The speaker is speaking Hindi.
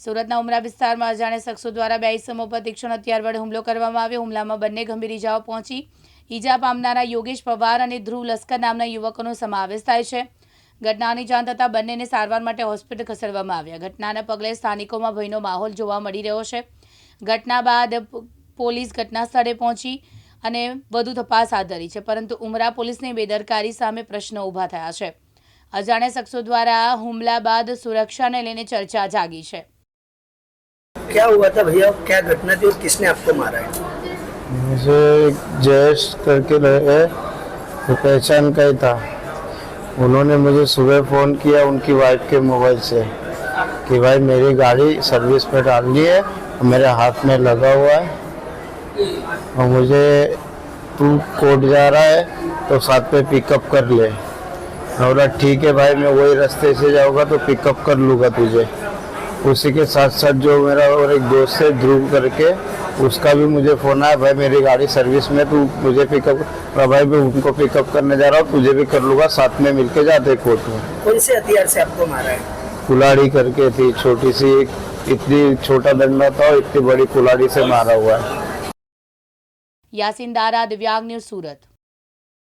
સુરતના ઉમરા વિસ્તારમાં અજાણે શખ્સો દ્વારા બે ઇસમો પર તીક્ષ્ણ હથિયાર વડે હુમલો કરવામાં આવ્યો. હુમલામાં બંને ગંભીર ઇજાઓ પહોંચી. ઈજા પામનારા યોગેશ પવાર અને ધ્રુવ લશ્કર નામના યુવકોનો સમાવેશ થાય છે. ઘટનાની જાણ થતાં બંનેને સારવાર માટે હોસ્પિટલ ખસેડવામાં આવ્યા. ઘટનાના પગલે સ્થાનિકોમાં ભયનો માહોલ જોવા મળી રહ્યો છે. ઘટના બાદ પોલીસ ઘટના સ્થળે પહોંચી અને વધુ તપાસ હાથ ધરી છે. પરંતુ ઉમરા પોલીસની બેદરકારી સામે પ્રશ્નો ઊભા થયા છે. અજાણ્યા શખ્સો દ્વારા હુમલા બાદ સુરક્ષાને લઈને ચર્ચા જાગી છે. क्या हुआ था भैया? क्या घटना थी और किसने आपको मारा है? मुझे जयेश करके रहे वो पहचान का ही था। उन्होंने मुझे सुबह फ़ोन किया उनकी वाइफ के मोबाइल से कि भाई मेरी गाड़ी सर्विस पे डालनी है और मेरे हाथ में लगा हुआ है और मुझे तू कोर्ट जा रहा है तो साथ पे पिकअप कर ले। मैं बोला, ठीक है भाई, मैं वही रास्ते से जाऊँगा तो पिकअप कर लूँगा तुझे। उसी के साथ साथ जो मेरा और एक दोस्त है ध्रुव करके उसका भी मुझे फ़ोन आया भाई मेरी गाड़ी सर्विस में तू मुझे पिकअप भाई भी उनको पिकअप करने जा रहा हूँ तुझे भी कर लूँगा साथ में मिलके जाते कोर्ट में कौन से हथियार से आपको मारा है? कुलाड़ी करके थी छोटी सी इतनी छोटा डंडा था इतनी बड़ी कुलाड़ी से मारा हुआ है। यासिन दारा दिव्यांग न्यूज़ सूरत।